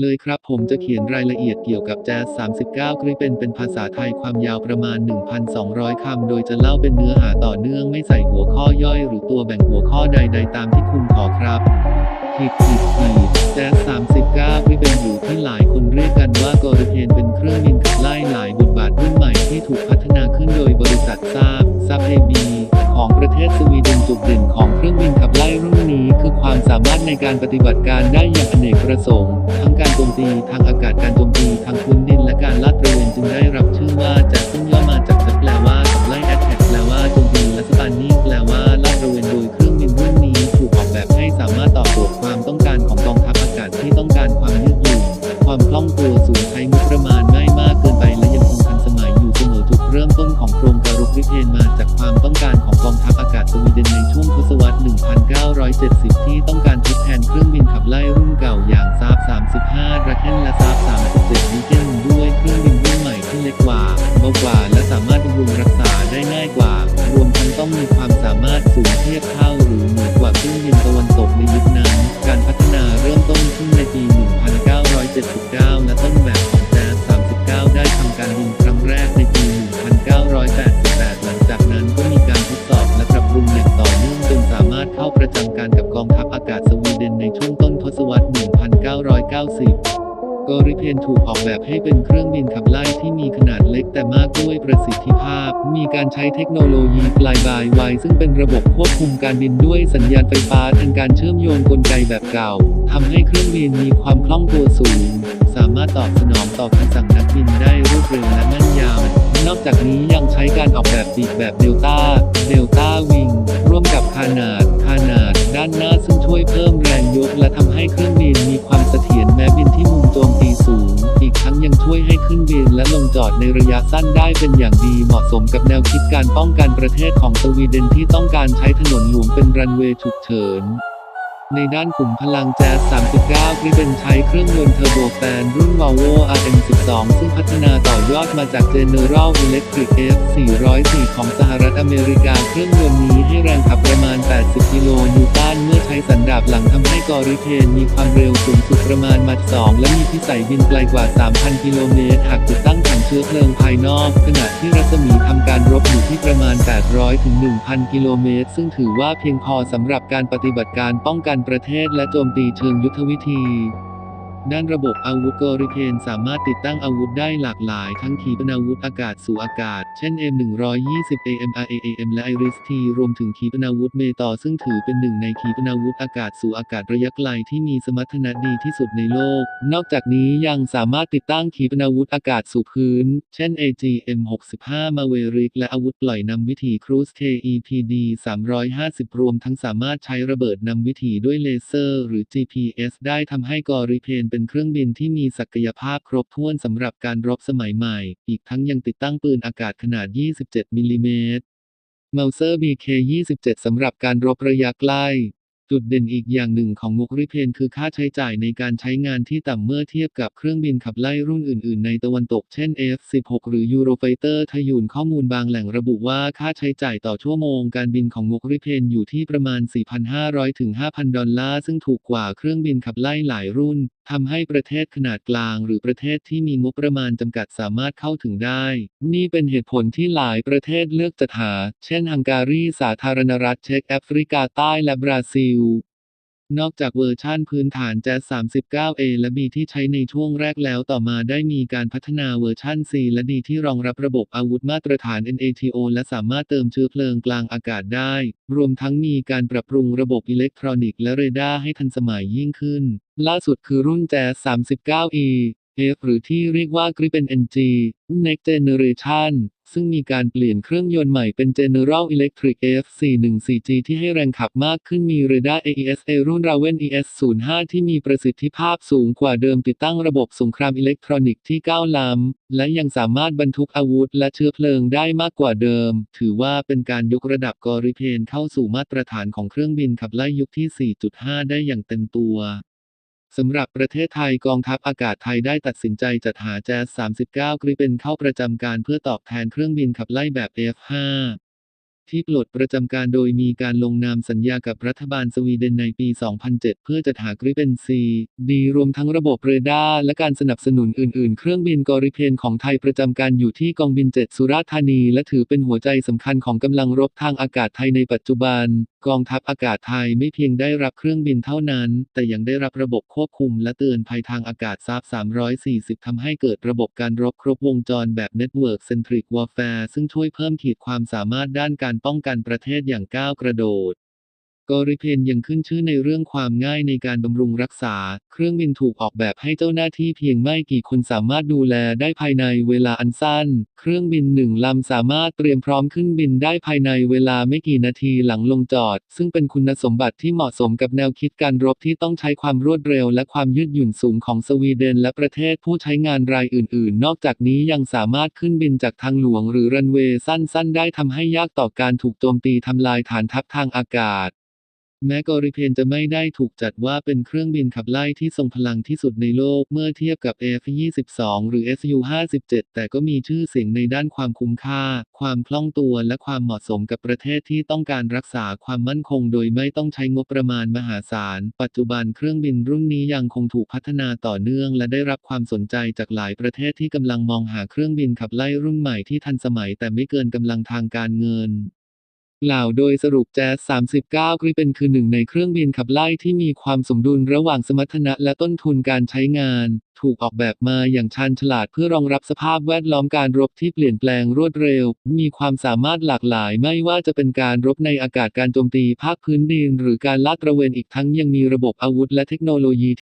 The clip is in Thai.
เลยครับผมจะเขียนรายละเอียดเกี่ยวกับแจ๊ส39กริเป็นเป็นภาษาไทยความยาวประมาณ 1,200 คำ โดยจะเล่าเป็นเนื้อหาต่อเนื่องไม่ใส่หัวข้อย่อยหรือตัวแบ่งหัวข้อใด ๆ ตามที่คุณขอครับผิดผิดผิดามสามารถในการปฏิบัติการได้อย่างอเนกประสงค์ ทั้งการโจมตีทางอากาศการโจมตีทางพื้นดินและการลาดตระเวนจึงได้รับชื่อว่าจะซึ่ ต้นของโครงการรุกริเพนมาจากความต้องการของกองทัพอากาศสวีเดนในช่วงทศวรรษ 1970 ที่ต้องการทดแทนเครื่องบินขับไล่รุ่นเก่าอย่างซาบ35ราเทนและซาบ37วิเกนด้วยเครื่องบินรุ่นใหม่ที่เล็กกว่าเบากว่าและสามารถบำรุงรักษาได้ง่ายกว่า รวมทั้งต้องมีความสามารถสูงเทียบเท่า วรรษ 1990 กอริเพนถูกออกแบบให้เป็นเครื่องบินขับไล่ที่มีขนาดเล็กแต่มากด้วยประสิทธิภาพ มีการใช้เทคโนโลยีฟลายบายไวซึ่งเป็นระบบควบคุมการบินด้วยสัญญาณไฟฟ้าแทนการเชื่อมโยงกลไกแบบเก่า ทำให้เครื่องบินมีความคล่องตัวสูง สามารถตอบสนองต่อคำสั่งนักบินได้รวดเร็วและแม่นยำนอกจากนี้ยังใช้การออกแบบปีกแบบเดลต้า เดลต้าวิง ร่วมกับคานาดคานาด ด้านหน้าซึ่งช่วยเพิ่มแรงยกและทำ ให้เครื่องบินมีความเสถียรแม้บินที่มุมโจมตีสูง อีกทั้งยังช่วยให้ขึ้นบินและลงจอดในระยะสั้นได้เป็นอย่างดีเหมาะสมกับแนวคิดการป้องกันประเทศของสวีเดนที่ต้องการใช้ถนนหลวงเป็นรันเวย์ฉุกเฉิน ในด้านขุมพลังแจ๊ส39ที่เป็นใช้เครื่องยนต์เทอร์โบแฟนรุ่น Volvo RM12 ซึ่งพัฒนาต่อยอดมาจาก General Electric F404 ของสหรัฐอเมริกา เครื่องยนต์นี้ให้แรงขับประมาณ 80 กิโลนิวตันเมื่อใช้สันดาปหลังทำให้กอริเพนมีความเร็วสูงสุดประมาณมัด 2 และมีพิสัยบินไกลกว่า 3,000 กิโลเมตรหากติดตั้งถังเชื้อเพลิงภายนอก ขณะที่รัศมีทำการรบอยู่ที่ประมาณ 800 ถึง 1,000 กิโลเมตร ซึ่งถือว่าเพียงพอสำหรับการปฏิบัติการป้องกันประเทศและโจมตีเชิงยุทธวิธี ด้านระบบอาวุธกอริเพนสามารถติดตั้งอาวุธได้หลากหลาย ทั้งขีปนาวุธอากาศสู่อากาศ เช่น M120 AMRAAM และ IRIS-T รวมถึงขีปนาวุธเมตอซึ่งถือเป็นหนึ่งในขีปนาวุธอากาศสู่อากาศระยะไกลที่มีสมรรถนะดีที่สุดในโลก นอกจากนี้ยังสามารถติดตั้งขีปนาวุธอากาศสู่พื้น เช่น AGM-65 Maverick และอาวุธปล่อยนำวิถีครูซ KEPD 350 รวมทั้งสามารถใช้ระเบิดนำวิถีด้วยเลเซอร์ หรือ GPS ได้ทำให้กอริเพนเป็นเครื่องบินที่มีศักยภาพครบถ้วนสำหรับการรบสมัยใหม่ อีกทั้งยังติดตั้งปืนอากาศขนาด 27 มิลลิเมตรเมาเซอร์ BK27 สำหรับการรบระยะใกล้ จุดเด่นอีกอย่างหนึ่งของมุกริเพนคือค่าใช้จ่ายในการใช้งานที่ต่ำเมื่อเทียบกับเครื่องบินขับไล่รุ่นอื่น ๆ ในตะวันตกเช่น F-16 หรือ Eurofighter ทยุนข้อมูลบางแหล่งระบุว่าค่าใช้จ่ายต่อชั่วโมงการบินของมุกริเพนอยู่ที่ประมาณ 4,500 ถึง 5,000 ดอลลาร์ซึ่งถูกกว่าเครื่องบินขับไล่หลายรุ่นทำให้ประเทศขนาดกลางหรือประเทศที่มีงบประมาณจำกัดสามารถเข้าถึงได้ นี่เป็นเหตุผลที่หลายประเทศเลือกจัดหา เช่นฮังการี สาธารณรัฐเช็กแอฟริกาใต้และบราซิล นอกจากเวอร์ชั่นพื้นฐานแจ๊ส 39A และ B ที่ใช้ในช่วงแรกแล้วต่อมาได้มีการพัฒนาเวอร์ชั่น C และ D ที่รองรับระบบอาวุธมาตรฐาน NATO และสามารถเติมเชื้อเพลิงกลางอากาศได้ รวมทั้งมีการปรับปรุงระบบอิเล็กทรอนิกส์และเรดาร์ให้ทันสมัยยิ่งขึ้น ล่าสุดคือรุ่นแจ๊ส 39E F หรือที่เรียกว่า Gripen NG Next Generation ซึ่งมีการเปลี่ยนเครื่องยนต์ใหม่เป็น General Electric F414G ที่ให้แรงขับมากขึ้นมีเรดาร์ AESA รุ่น Raven ES05 ที่มีประสิทธิภาพสูงกว่าเดิมติดตั้งระบบสงครามอิเล็กทรอนิกส์ที่ก้าวล้ำ และยังสามารถบรรทุกอาวุธและเชื้อเพลิงได้มากกว่าเดิม ถือว่าเป็นการยกระดับกอริเพนเข้าสู่มาตรฐานของเครื่องบินขับไล่ยุคที่ 4.5 ได้อย่างเต็มตัว สำหรับประเทศไทยกองทัพอากาศไทยได้ตัดสินใจจัดหาแจ๊ส39 กริเป็นเข้าประจำการเพื่อตอบแทนเครื่องบินขับไล่แบบ F5 ที่ปลดประจำการโดยมีการลงนามสัญญากับรัฐบาลสวีเดนในปี 2007 เพื่อจัดหากริเปนซีดีรวมทั้งระบบเรดาร์และการสนับสนุนอื่นๆ เครื่องบินกอริเพนของไทยประจำการอยู่ที่กองบิน 7 สุราษฎร์ธานี และถือเป็นหัวใจสำคัญของกำลังรบทางอากาศไทยในปัจจุบัน กองทัพอากาศไทยไม่เพียงได้รับเครื่องบินเท่านั้น แต่ยังได้รับระบบควบคุมและเตือนภัยทางอากาศซาบ340 ทำให้เกิดระบบการรบครบวงจรแบบ Network Centric Warfare ซึ่งช่วยเพิ่มขีดความสามารถด้านการป้องกันประเทศอย่างก้าวกระโดด กอริเพนยังขึ้นชื่อในเรื่องความง่ายในการบำรุงรักษา เครื่องบินถูกออกแบบให้เจ้าหน้าที่เพียงไม่กี่คนสามารถดูแลได้ภายในเวลาอันสั้น เครื่องบินหนึ่งลำสามารถเตรียมพร้อมขึ้นบินได้ภายในเวลาไม่กี่นาทีหลังลงจอด ซึ่งเป็นคุณสมบัติที่เหมาะสมกับแนวคิดการรบที่ต้องใช้ความรวดเร็วและความยืดหยุ่นสูงของสวีเดน และประเทศผู้ใช้งานรายอื่น ๆ นอกจากนี้ยังสามารถขึ้นบินจากทางหลวงหรือรันเวย์สั้น ๆ ได้ทำให้ยากต่อการถูกโจมตีทำลายฐานทัพทางอากาศ แม้กอริเพนจะไม่ได้ถูกจัดว่าเป็นเครื่องบินขับไล่ที่ทรงพลังที่สุดในโลกเมื่อเทียบกับ F-22 หรือ Su-57 แต่ก็มีชื่อเสียงในด้านความคุ้มค่า ความคล่องตัวและความเหมาะสมกับประเทศที่ต้องการรักษาความมั่นคงโดยไม่ต้องใช้งบประมาณมหาศาล ปัจจุบันเครื่องบินรุ่นนี้ยังคงถูกพัฒนาต่อเนื่อง และได้รับความสนใจจากหลายประเทศที่กำลังมองหาเครื่องบินขับไล่รุ่นใหม่ที่ทันสมัย แต่ไม่เกินกำลังทางการเงิน กล่าวโดยสรุปแจ๊ส39 กริเป็นคือหนึ่งในเครื่องบินขับไล่ที่มีความสมดุลระหว่างสมรรถนะและต้นทุนการใช้งาน ถูกออกแบบมาอย่างชาญฉลาดเพื่อรองรับสภาพแวดล้อมการรบที่เปลี่ยนแปลงรวดเร็ว มีความสามารถหลากหลายไม่ว่าจะเป็นการรบในอากาศการโจมตีภาคพื้นดิน หรือการลาดตระเวนอีกทั้งยังมีระบบอาวุธและเทคโนโลยี